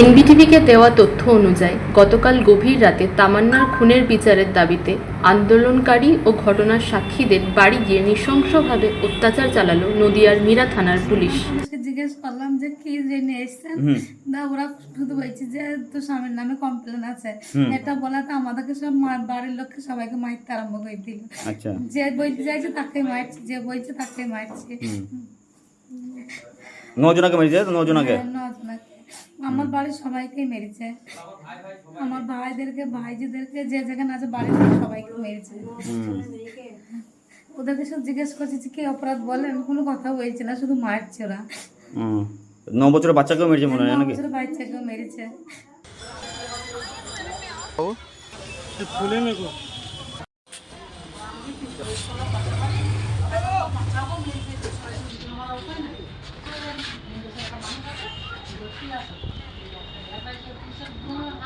এনবিটিভিকে দেওয়া তথ্য অনুযায়ী গতকাল গভীর রাতে তামান্নার খুনের বিচারের দাবিতে আন্দোলনকারী ও ঘটনার সাক্ষীদের বাড়ি গিয়ে নৃশংসভাবে অত্যাচার চালালো নদিয়ার মীরা থানার পুলিশ। জিজ্ঞেস করলাম যে কি জেনে এসছেন? না ওরা শুধু বলছে যে তো স্বামীর নামে কমপ্লেন আছে। এটা বলাতে আমাদেরকে সব বাড়ির লোককে সবাইকে মারতে আরম্ভ করে দিল। আচ্ছা। যে বইতে চাইছে তাকে মারছে যে বইছে তাকে মারছে। নজনাকে মেরেছে নজনাকে? হ্যাঁ, নজনাকে। আমার বাড়ির সবাইকেই মেরেছে। আমার ভাইদেরকে ভাইজিদেরকে যে যেখানে আছে বাড়ির সবাইকে মেরেছে। ওদেরকে সব জিজ্ঞেস করছে যে কি অপরাধ বলেন? কোনো কথা বলছে না শুধু মারছে ওরা ন বছরের বাচ্চাকেও মেরেছে মনে হয় নাকি? বাচ্চাকেও মেরেছে। ফুলে নেব। Isang buwan.